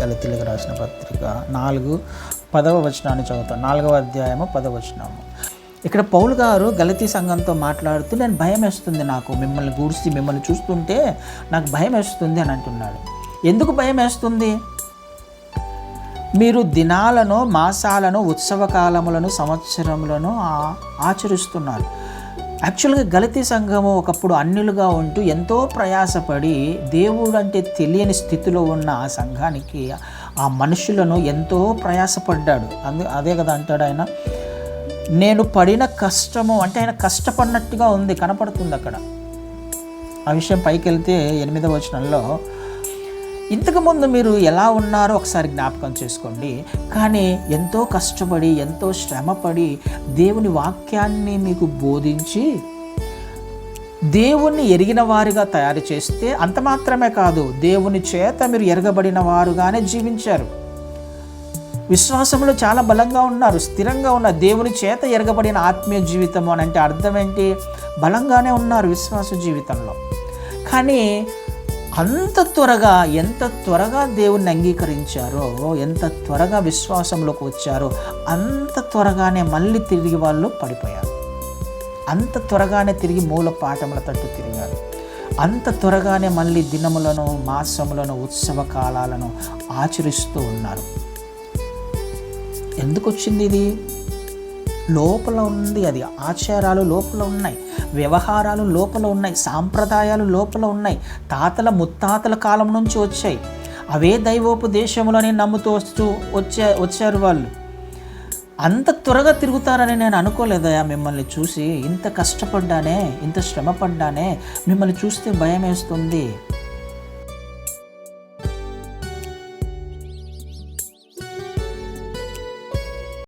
గలతీలకు రాసిన పత్రిక. నాలుగు పదవ వచనాన్ని చదువుతాను నాలుగవ అధ్యాయము పదవ వచనము. ఇక్కడ పౌలు గారు గలతీ సంఘంతో మాట్లాడుతూ నేను భయం వేస్తుంది నాకు. మిమ్మల్ని గూడ్చి మిమ్మల్ని చూస్తుంటే నాకు భయం వేస్తుంది అని అంటున్నాడు. ఎందుకు భయం వేస్తుంది? మీరు దినాలను మాసాలను ఉత్సవ కాలములను సంవత్సరములను ఆచరిస్తున్నారు. యాక్చువల్గా గలతీ సంఘము ఒకప్పుడు అన్యులుగా ఉంటూ ఎంతో ప్రయాసపడి దేవుడు అంటే తెలియని స్థితిలో ఉన్న ఆ సంఘానికి ఆ మనుషులను ఎంతో ప్రయాసపడ్డాడు. అందు అదే కదా అంటాడు ఆయన. నేను పడిన కష్టము అంటే ఆయన కష్టపడినట్టుగా ఉంది కనపడుతుంది అక్కడ. ఆ విషయం పైకి వెళ్తే ఎనిమిదవ వచనంలో ఇంతకుముందు మీరు ఎలా ఉన్నారో ఒకసారి జ్ఞాపకం చేసుకోండి. కానీ ఎంతో కష్టపడి ఎంతో శ్రమపడి దేవుని వాక్యాన్ని మీకు బోధించి దేవుణ్ణి ఎరిగిన వారిగా తయారు చేస్తే అంత మాత్రమే కాదు దేవుని చేత మీరు ఎరగబడిన వారుగానే జీవించారు. విశ్వాసంలో చాలా బలంగా ఉన్నారు స్థిరంగా ఉన్న దేవుని చేత ఎరగబడిన ఆత్మీయ జీవితం అని అంటే అర్థం ఏంటి? బలంగానే ఉన్నారు విశ్వాస జీవితంలో. కానీ అంత త్వరగా ఎంత త్వరగా దేవుణ్ణి అంగీకరించారో ఎంత త్వరగా విశ్వాసంలోకి వచ్చారో అంత త్వరగానే మళ్ళీ తిరిగి వాళ్ళు పడిపోయారు. అంత త్వరగానే తిరిగి మూల పాఠముల తట్టు తిరిగారు. అంత త్వరగానే మళ్ళీ దినములను మాసములను ఉత్సవ కాలాలను ఆచరిస్తూ ఉన్నారు. ఎందుకు వచ్చింది ఇది? లోపల ఉంది. అది ఆచారాలు లోపల ఉన్నాయి. వ్యవహారాలు లోపల ఉన్నాయి. సాంప్రదాయాలు లోపల ఉన్నాయి. తాతల ముత్తాతల కాలం నుంచి వచ్చాయి. అవే దైవోపదేశములని నమ్ముతూ వస్తూ వచ్చే వచ్చారు వాళ్ళు. అంత త్వరగా తిరుగుతారని నేను అనుకోలేదయా మిమ్మల్ని చూసి. ఇంత కష్టపడ్డానే ఇంత శ్రమపడ్డానే మిమ్మల్ని చూస్తే భయం వేస్తుంది